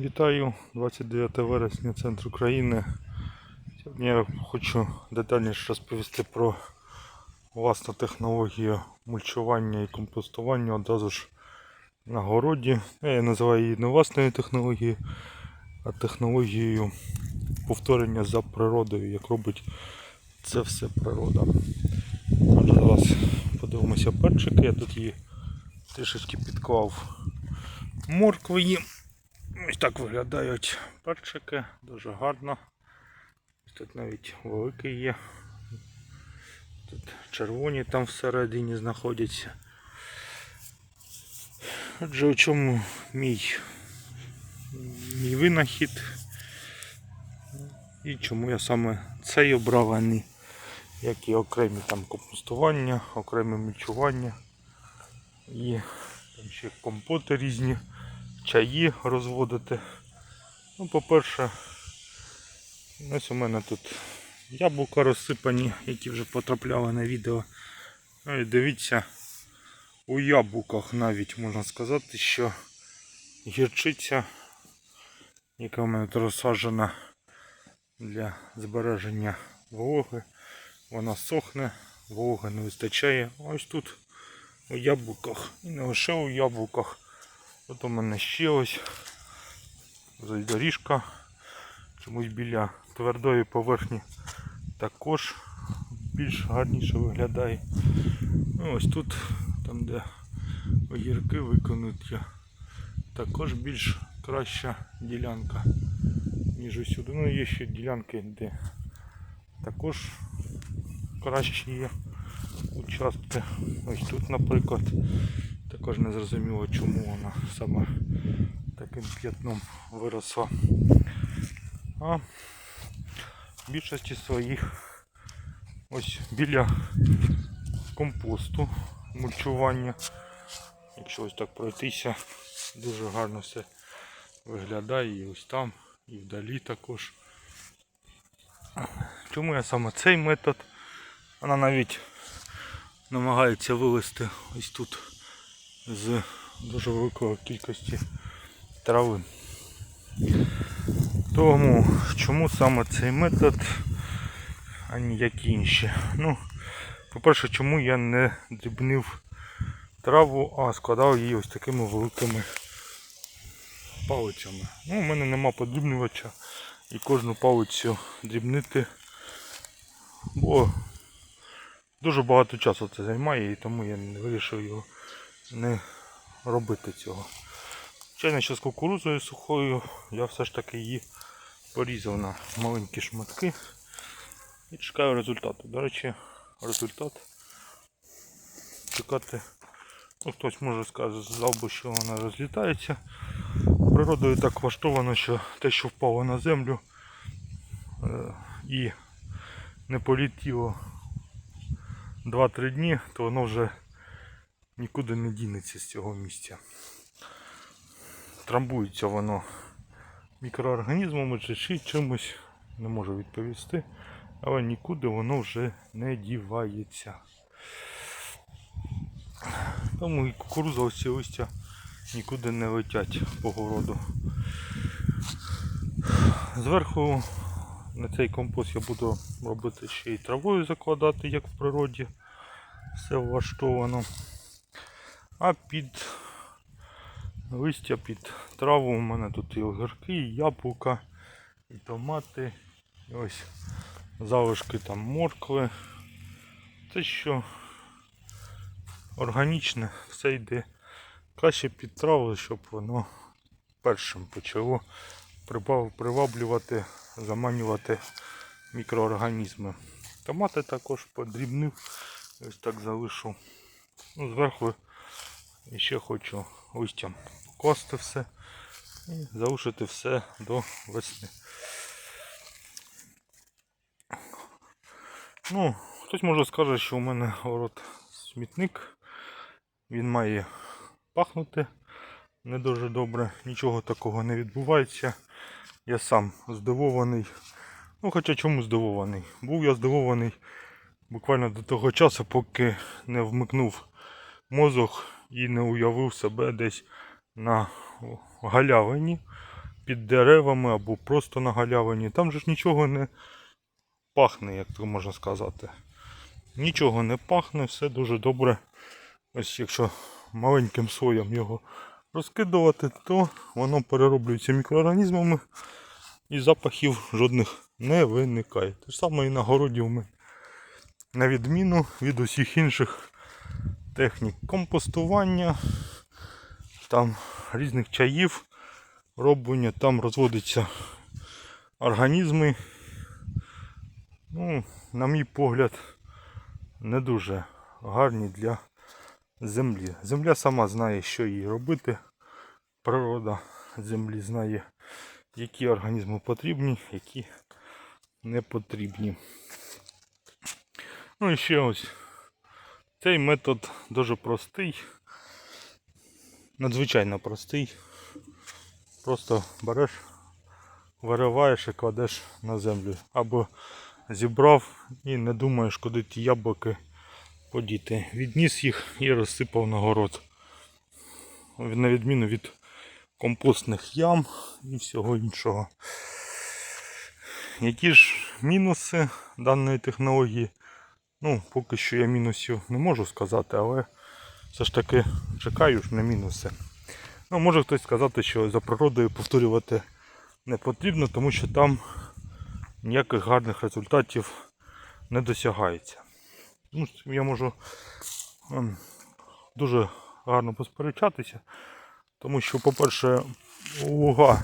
Вітаю 29 вересня, центр України. Сьогодні я хочу детальніше розповісти про власну технологію мульчування і компостування одразу ж на городі. Я називаю її не власною технологією, а технологією повторення за природою, як робить це все природа. Отже, зараз подивимося перчики. Я тут її трішечки підклав моркви. Ось так виглядають перчики, дуже гарно. Тут навіть великий є. Тут червоні там всередині знаходяться. Отже, у чому мій, мій винахід і чому я саме цей обрав, а не як і окремі там компостування, окреме мільчування і там ще компоти різні чаї розводити. Ну, по-перше, ось у мене тут яблука розсипані, які вже потрапляли на відео. Ну дивіться, у яблуках навіть можна сказати, що гірчиця, яка в мене тут розсаджена для збереження вологи, вона сохне, вологи не вистачає. Ось тут у яблуках і не лише у яблуках. От у мене ще ось доріжка чомусь біля твердої поверхні також більш гарніше виглядає. Ну, ось тут, там де огірки виконуті, також більш краща ділянка, ніж усюди. Ну є ще ділянки, де також кращі є участки. Ось тут, наприклад. Також не зрозуміло, чому вона саме таким п'ятном виросла. А в більшості своїх ось біля компосту, мульчування. Якщо ось так пройтися, дуже гарно все виглядає і ось там, і вдалі також. Чому я саме цей метод? Вона навіть намагається вилезти ось тут з дуже великої кількості трави. Тому чому саме цей метод, а ніякі інші? Ну, по-перше, чому я не дрібнив траву, а складав її ось такими великими палицями. Ну, у мене нема подрібнювача і кожну палицю дрібнити, бо дуже багато часу це займає і тому я не вирішив його не робити цього. Звичайно, що з кукурузою сухою я все ж таки її порізав на маленькі шматки і чекаю результату. До речі, результат чекати. Ну, хтось може сказав би, що вона розлітається. Природою так влаштовано, що те, що впало на землю е, і не полетіло 2-3 дні, то воно вже нікуди не дінеться з цього місця. Трамбується воно мікроорганізмами чи чи чимось, не можу відповісти, але нікуди воно вже не дівається. Тому і кукуруза ось листя нікуди не летять по городу. Зверху на цей компост я буду робити ще й травою закладати, як в природі. Все влаштовано. А під листя, під траву у мене тут і огірки, і яблука, і томати, і ось залишки там моркви. Це що органічне, все йде краще під траву, щоб воно першим почало приваблювати, заманювати мікроорганізми. Томати також подрібнив, ось так залишу. Ну, зверху і ще хочу листям покласти все і залишити все до весни. Ну, хтось може скаже, що у мене город смітник. Він має пахнути не дуже добре, нічого такого не відбувається. Я сам здивований. Ну, хоча чому здивований? Був я здивований буквально до того часу, поки не вмикнув мозок і не уявив себе десь на галявині під деревами або просто на галявині. Там же ж нічого не пахне, як то можна сказати. Нічого не пахне, все дуже добре. Ось якщо маленьким слоєм його розкидувати, то воно перероблюється мікроорганізмами і запахів жодних не виникає. Те ж саме і на городі в мене. На відміну від усіх інших технік компостування, там різних чаїв, роблення, там розводяться організми. Ну, на мій погляд, не дуже гарні для землі. Земля сама знає, що їй робити. Природа землі знає, які організми потрібні, які не потрібні. Ну і ще ось. Цей метод дуже простий. Надзвичайно простий. Просто береш, вириваєш і кладеш на землю. Або зібрав і не думаєш, куди ті яблуки подіти. Відніс їх і розсипав на город. На відміну від компостних ям і всього іншого. Які ж мінуси даної технології? Ну, поки що я мінусів не можу сказати, але все ж таки чекаю ж на мінуси. Ну, може хтось сказати, що за природою повторювати не потрібно, тому що там ніяких гарних результатів не досягається. Ну, я можу ем, дуже гарно посперечатися, тому що, по-перше, луга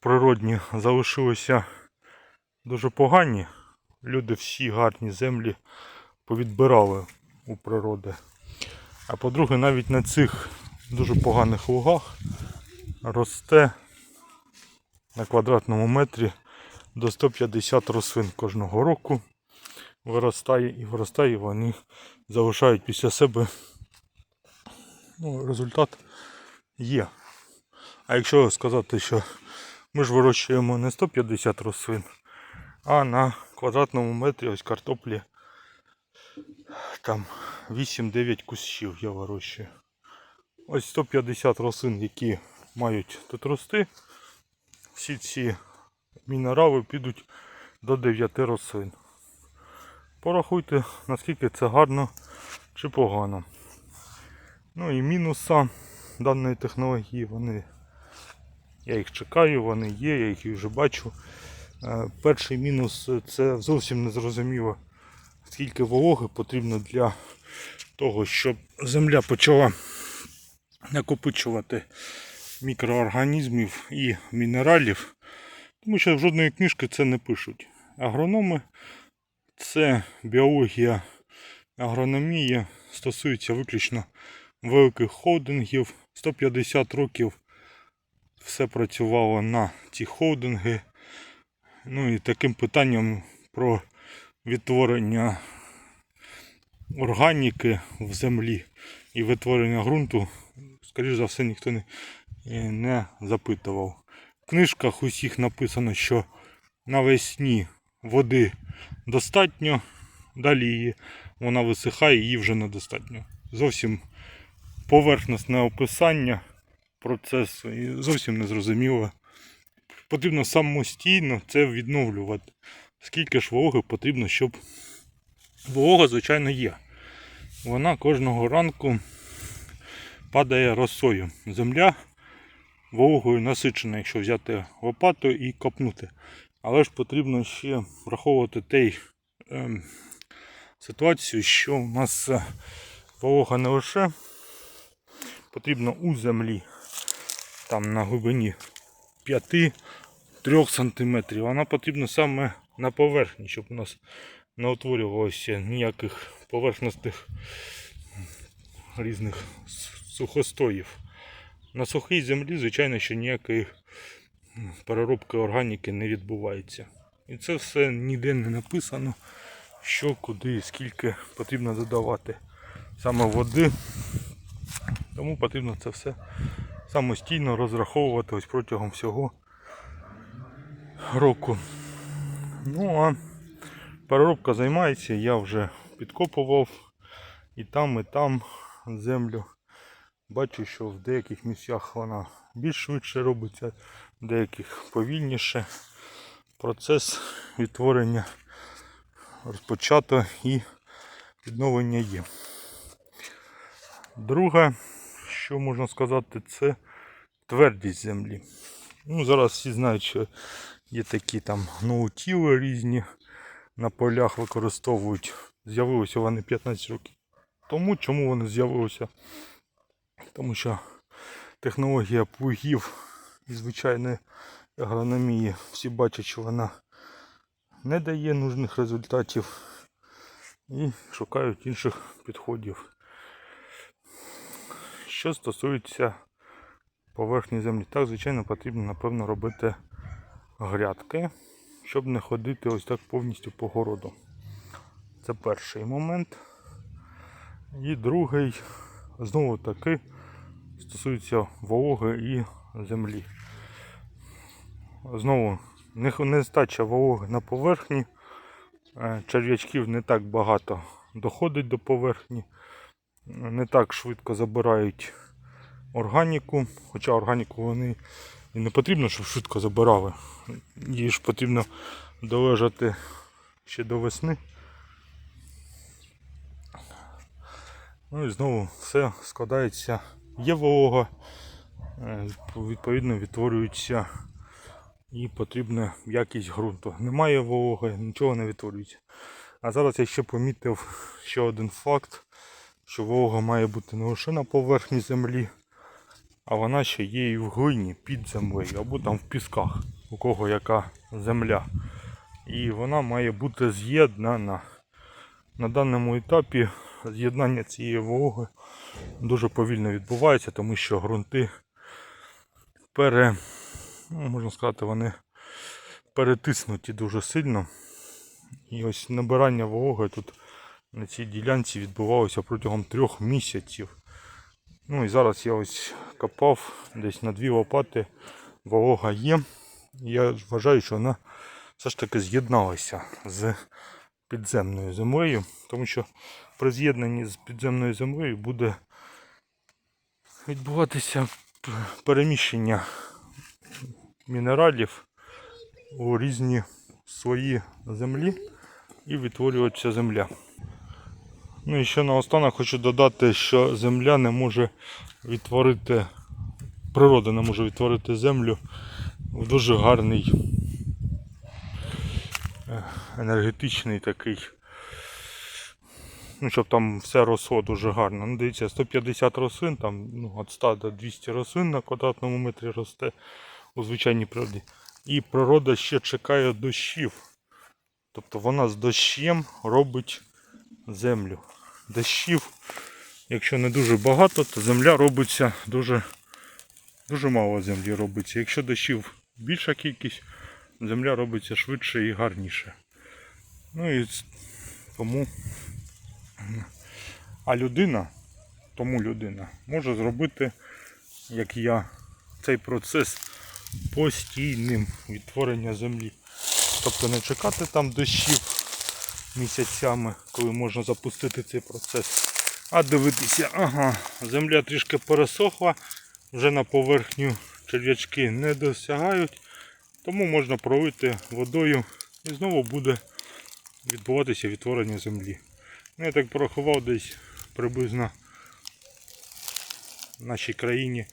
природні залишилися дуже погані. Люди всі гарні землі повідбирали у природи. А по-друге, навіть на цих дуже поганих лугах росте на квадратному метрі до 150 рослин кожного року. Виростає і виростає, вони залишають після себе ну, результат є. А якщо сказати, що ми ж вирощуємо не 150 рослин, а на квадратному метрі ось картоплі там 8-9 кущів я вирощую. Ось 150 рослин, які мають тут рости. Всі ці мінерали підуть до 9 рослин. Порахуйте, наскільки це гарно чи погано. Ну і мінуса даної технології, вони, я їх чекаю, вони є, я їх вже бачу. Е, Перший мінус це зовсім не зрозуміло, скільки вологи потрібно для того, щоб земля почала накопичувати мікроорганізмів і мінералів. Тому що в жодної книжки це не пишуть. Агрономи це біологія, агрономія стосується виключно великих холдингів. 150 років все працювало на ці холдинги. Ну і таким питанням про відтворення органіки в землі і витворення ґрунту, скоріш за все, ніхто не, не запитував. В книжках усіх написано, що навесні води достатньо, далі її вона висихає, її вже недостатньо. Зовсім поверхностне описання процесу і зовсім не зрозуміло. Потрібно самостійно це відновлювати. Скільки ж вологи потрібно, щоб волога, звичайно, є. Вона кожного ранку падає росою. Земля вологою насичена, якщо взяти лопату і копнути. Але ж потрібно ще враховувати той ем, ситуацію, що у нас е, волога не лише потрібно у землі, там на глибині 5-3 см. Вона потрібна саме на поверхні, щоб у нас не утворювалося ніяких поверхностних різних сухостоїв. На сухій землі, звичайно, що ніякої переробки органіки не відбувається. І це все ніде не написано, що, куди і скільки потрібно додавати саме води. Тому потрібно це все самостійно розраховувати ось протягом всього року. Ну а переробка займається, я вже підкопував і там, і там землю. Бачу, що в деяких місцях вона більш швидше робиться, в деяких повільніше. Процес відтворення розпочато і відновлення є. Друге, що можна сказати, це твердість землі. Ну, зараз всі знають, що є такі там ноутіли різні на полях використовують. З'явилися вони 15 років тому. Чому вони з'явилися? Тому що технологія плугів і звичайної агрономії всі бачать, що вона не дає нужних результатів і шукають інших підходів. Що стосується поверхні землі, так, звичайно, потрібно, напевно, робити грядки, щоб не ходити ось так повністю по городу. Це перший момент. І другий, знову таки, стосується вологи і землі. Знову нестача вологи на поверхні. Е, Черв'ячків не так багато доходить до поверхні, не так швидко забирають органіку, хоча органіку вони і не потрібно, щоб швидко забирали. Її ж потрібно долежати ще до весни. Ну і знову все складається. Є волога, е, відповідно відтворюється і потрібна якість ґрунту. Немає вологи, нічого не відтворюється. А зараз я ще помітив ще один факт, що волога має бути не лише на поверхні землі, а вона ще є і в глині під землею, або там в пісках, у кого яка земля. І вона має бути з'єднана. На даному етапі з'єднання цієї вологи дуже повільно відбувається, тому що ґрунти пере, ну, можна сказати, вони перетиснуті дуже сильно. І ось набирання вологи тут на цій ділянці відбувалося протягом трьох місяців. Ну і зараз я ось копав десь на дві лопати, волога є. Я вважаю, що вона все ж таки з'єдналася з підземною землею, тому що при з'єднанні з підземною землею буде відбуватися переміщення мінералів у різні свої землі і відтворюватися земля. Ну і ще наостанок хочу додати, що земля не може відтворити, природа не може відтворити землю в дуже гарний е, енергетичний такий. Ну, щоб там все росло дуже гарно. Ну, дивіться, 150 рослин, там ну, від 100 до 200 рослин на квадратному метрі росте у звичайній природі. І природа ще чекає дощів. Тобто вона з дощем робить землю. Дощів, якщо не дуже багато, то земля робиться дуже, дуже мало землі робиться. Якщо дощів більша кількість, земля робиться швидше і гарніше. Ну і тому. А людина, тому людина може зробити, як я, цей процес постійним відтворення землі. Тобто не чекати там дощів місяцями, коли можна запустити цей процес, а дивитися, ага, земля трішки пересохла, вже на поверхню черв'ячки не досягають, тому можна пролити водою і знову буде відбуватися відтворення землі. Ну, я так порахував десь приблизно в нашій країні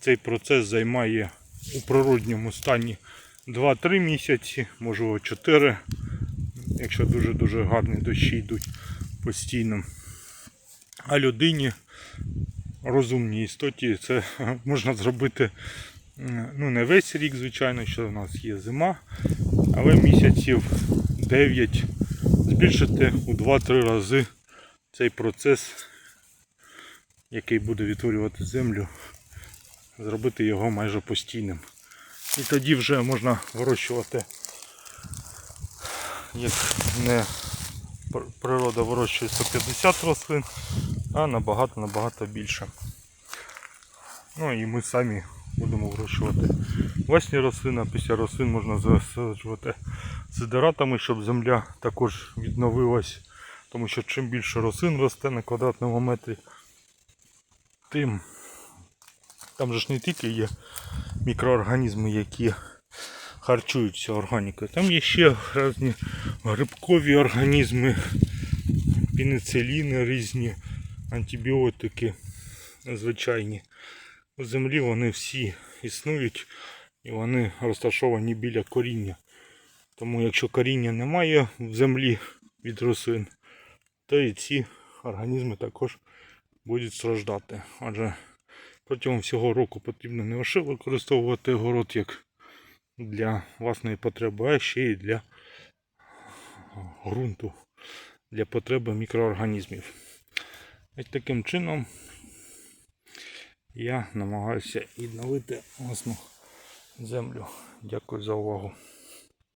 цей процес займає у природньому стані 2-3 місяці, можливо 4, якщо дуже-дуже гарні дощі йдуть постійно. А людині, розумній істоті, це можна зробити ну, не весь рік, звичайно, що в нас є зима, але місяців 9 збільшити у 2-3 рази цей процес, який буде відтворювати землю, зробити його майже постійним. І тоді вже можна вирощувати, як не природа вирощує 150 рослин, а набагато-набагато більше. Ну і ми самі будемо вирощувати власні рослини, після рослин можна засаджувати сидератами, щоб земля також відновилась. Тому що чим більше рослин росте на квадратному метрі, тим там же ж не тільки є мікроорганізми, які харчуються органікою. Там є ще різні грибкові організми, пенициліни різні, антибіотики звичайні. У землі вони всі існують і вони розташовані біля коріння. Тому якщо коріння немає в землі від рослин, то і ці організми також будуть страждати. Адже протягом всього року потрібно не лише використовувати город як для власної потреби, а ще й для ґрунту, для потреби мікроорганізмів. Ось таким чином я намагаюся відновити власну землю. Дякую за увагу.